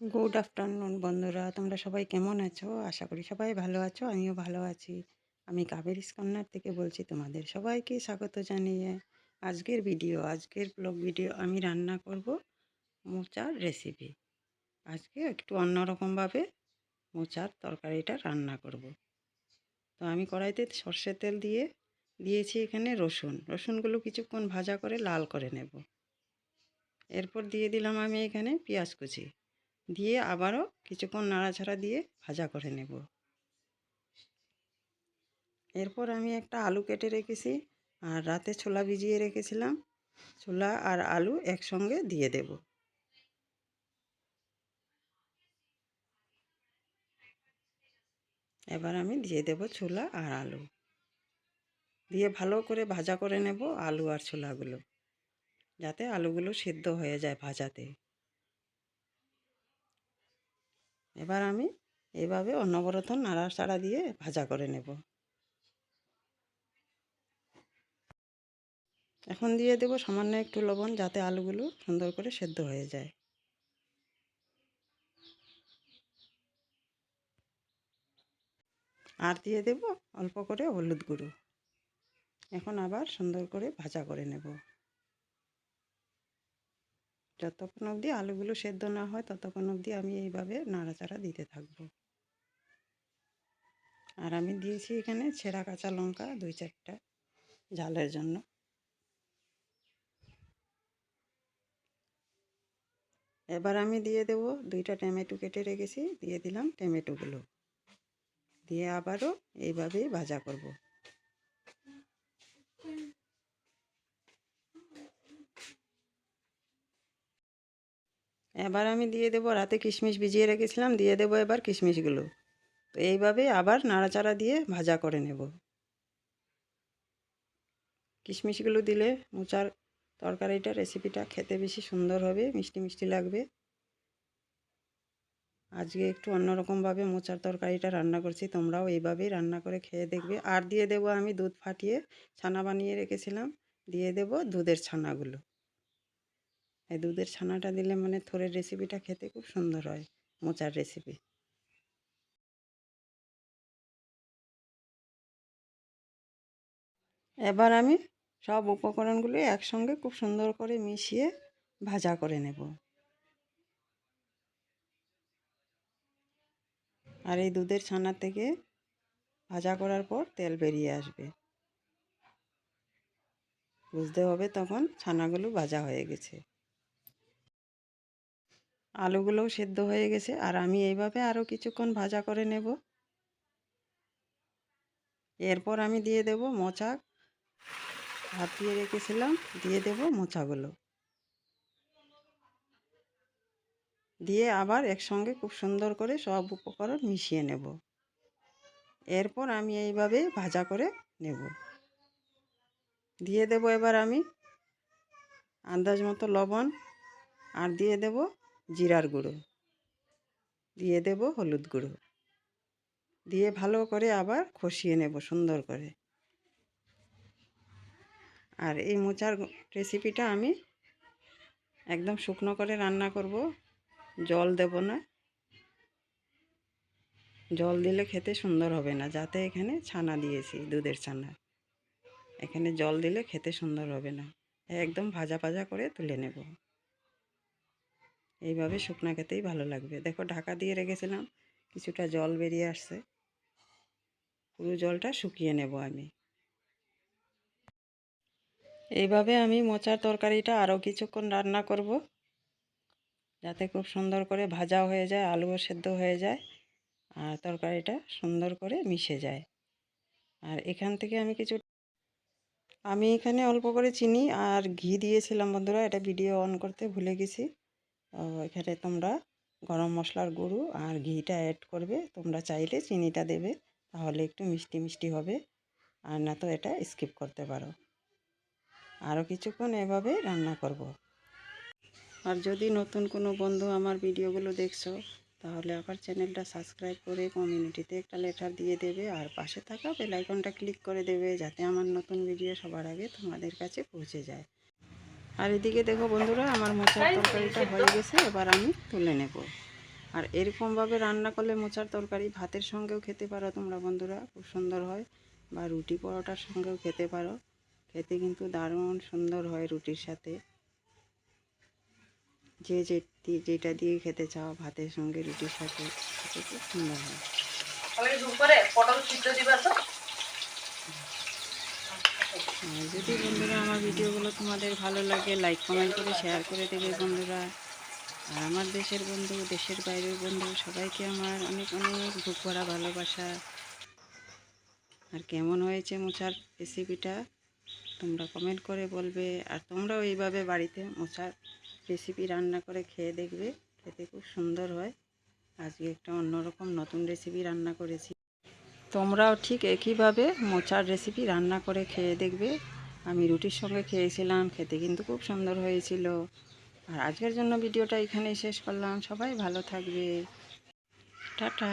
Good afternoon বন্ধুরা। তোমরা সবাই কেমন আছো? আশা করি সবাই ভালো আছো, আমিও ভালো আছি। আমি কাবেরি কন্যার থেকে বলছি তোমাদের সবাইকে স্বাগত জানিয়ে আজকের ভিডিও আজকের ব্লগ ভিডিও আমি রান্না করব মোচার রেসিপি আজকে একটু অন্যরকমভাবে মোচার তরকারিটা রান্না করব। তো আমি কড়াইতে সর্ষের তেল দিয়ে দিয়েছি এখানে রসুন। রসুনগুলো কিছুক্ষণ ভাজা করে লাল করে নেব। এরপর দিয়ে দিলাম আমি এখানে পেঁয়াজ কুচি। দিয়ে আবারও কিছুক্ষণ নাড়াচাড়া দিয়ে ভাজা করে নেব। এরপর আমি একটা আলু কেটে রেখেছি আর রাতে ছোলা ভিজিয়ে রেখেছিলাম। ছোলা আর আলু একসঙ্গে দিয়ে দেব। এবার আমি দিয়ে দেব ছোলা আর আলু। দিয়ে ভালো করে ভাজা করে নেব আলু আর ছোলাগুলো, যাতে আলুগুলো সিদ্ধ হয়ে যায় ভাজাতে। এবার আমি এইভাবে অনবরত নাড়াচাড়া দিয়ে ভাজা করে নেব। এখন দিয়ে দেব সামান্য একটু লবণ যাতে আলুগুলো সুন্দর করে সেদ্ধ হয়ে যায়। আর দিয়ে দেব অল্প করে হলুদ গুঁড়ো। এখন আবার সুন্দর করে ভাজা করে নেব। যতক্ষণ অবধি আলুগুলো সেদ্ধ না হয়, ততক্ষণ অবধি আমি এইভাবে নাড়াচাড়া দিতে থাকব। আর আমি দিয়েছি এখানে ছেঁড়া কাঁচা লঙ্কা দুই চারটা ঝালের জন্য। এবার আমি দিয়ে দেব দুইটা টমেটো কেটে রেখেছি, দিয়ে দিলাম টমেটোগুলো। দিয়ে আবারও এইভাবেই ভাজা করব। এবার আমি দিয়ে দেবো রাতে কিশমিশ ভিজিয়ে রেখেছিলাম, দিয়ে দেবো এবার কিশমিশগুলো। তো এইভাবে আবার নাড়াচাড়া দিয়ে ভাজা করে নেব। কিশমিশগুলো দিলে মোচার তরকারিটা রেসিপিটা খেতে বেশি সুন্দর হবে, মিষ্টি মিষ্টি লাগবে। আজকে একটু অন্যরকমভাবে মোচার তরকারিটা রান্না করছি, তোমরাও এইভাবেই রান্না করে খেয়ে দেখবে। আর দিয়ে দেবো আমি দুধ ফাটিয়ে ছানা বানিয়ে রেখেছিলাম, দিয়ে দেব দুধের ছানাগুলো। এই দুধের ছানাটা দিলে মানে থোরের রেসিপিটা খেতে খুব সুন্দর হয়, মোচার রেসিপি এবার আমি সব উপকরণগুলো একসঙ্গে খুব সুন্দর করে মিশিয়ে ভাজা করে নেব। আর এই দুধের ছানা থেকে ভাজা করার পর তেল বেরিয়ে আসবে। বুঝতে হবে তখন ছানাগুলো ভাজা হয়ে গেছে। আলুগুলোও সেদ্ধ হয়ে গেছে, আর আমি এইভাবে আরও কিছুক্ষণ ভাজা করে নেব। এরপর আমি দিয়ে দেব মোচা। হাত দিয়ে রেখেছিলাম, দিয়ে দেব মোচাগুলো। দিয়ে আবার একসঙ্গে খুব সুন্দর করে সব উপকরণ মিশিয়ে নেব। এরপর আমি এইভাবে ভাজা করে নেব। দিয়ে দেব এবার আমি আন্দাজ মতো লবণ, আর দিয়ে দেব জিরার গুঁড়ো। দিয়ে দেব হলুদ গুঁড়ো। দিয়ে ভালো করে আবার কষিয়ে নেব সুন্দর করে। আর এই মোচার রেসিপিটা আমি একদম শুকনো করে রান্না করব। জল দেব না। জল দিলে খেতে সুন্দর হবে না। যাতে এখানে ছানা দিয়েছি, দুধের ছানা। এখানে জল দিলে খেতে সুন্দর হবে না। একদম ভাজা ভাজা করে তুলে নেব। এইভাবে শুকনা খেতেই ভালো লাগবে। দেখো ঢাকা দিয়ে রেখেছিলাম, কিছুটা জল বেরিয়ে আসছে। পুরো জলটা শুকিয়ে নেব আমি। এইভাবে আমি মোচার তরকারিটা আরও কিছুক্ষণ রান্না করব, যাতে খুব সুন্দর করে ভাজা হয়ে যায়, আলুও সেদ্ধ হয়ে যায়, আর তরকারিটা সুন্দর করে মিশে যায়। আর এখান থেকে আমি কিছু, আমি এখানে অল্প করে চিনি আর ঘি দিয়েছিলাম বন্ধুরা, এটা ভিডিও অন করতে ভুলে গেছি। এখানে তোমরা গরম মশলার গুঁড়ো আর ঘিটা অ্যাড করবে। তোমরা চাইলে চিনিটা দেবে, তাহলে একটু মিষ্টি মিষ্টি হবে। আর না তো এটা স্কিপ করতে পারো। আরও কিছুক্ষণ এভাবে রান্না করব। আর যদি নতুন কোনো বন্ধু আমার ভিডিওগুলো দেখছ, তাহলে আবার চ্যানেলটা সাবস্ক্রাইব করে কমিউনিটিতে একটা লেটার দিয়ে দেবে। আর পাশে থাকা বেলাইকনটা ক্লিক করে দেবে, যাতে আমার নতুন ভিডিও সবার আগে তোমাদের কাছে পৌঁছে যায়। আর এদিকে দেখো বন্ধুরা আমার মোচার তরকারিটা হয়ে গেছে এবার আমি তুলে নেব। আর এরকমভাবে রান্না করলে মোচার তরকারি ভাতের সঙ্গেও খেতে পারো তোমরা বন্ধুরা খুব সুন্দর হয়। বা রুটি পরোটার সঙ্গেও খেতে পারো। খেতে কিন্তু দারুণ সুন্দর হয় রুটির সাথে। যে যেটি যেটা দিয়ে খেতে চাও ভাতের সঙ্গে রুটির সাথে খেতে খুব সুন্দর হয়। পটল সিদ্ধ দিবা তো? যদি বন্ধুরা আমার ভিডিওগুলো তোমাদের ভালো লাগে লাইক কমেন্ট করে শেয়ার করে দেবে বন্ধুরা। আর আমার দেশের বন্ধু, দেশের বাইরের বন্ধু, সবাইকে আমার অনেক অনেক বুক ভরা ভালোবাসা। আর কেমন হয়েছে মোচার রেসিপিটা তোমরা কমেন্ট করে বলবে। আর তোমরাও এইভাবে বাড়িতে মোচার রেসিপি রান্না করে খেয়ে দেখবে। খেতে খুব সুন্দর হয়। আজকে একটা অন্যরকম নতুন রেসিপি রান্না করেছি। তোমরাও ঠিক একইভাবে মোচার রেসিপি রান্না করে খেয়ে দেখবে। আমি রুটির সঙ্গে খেয়েছিলাম, খেতে কিন্তু খুব সুন্দর হয়েছিল। আর আজকের জন্য ভিডিওটা এখানেই শেষ করলাম। সবাই ভালো থাকবে। টাটা।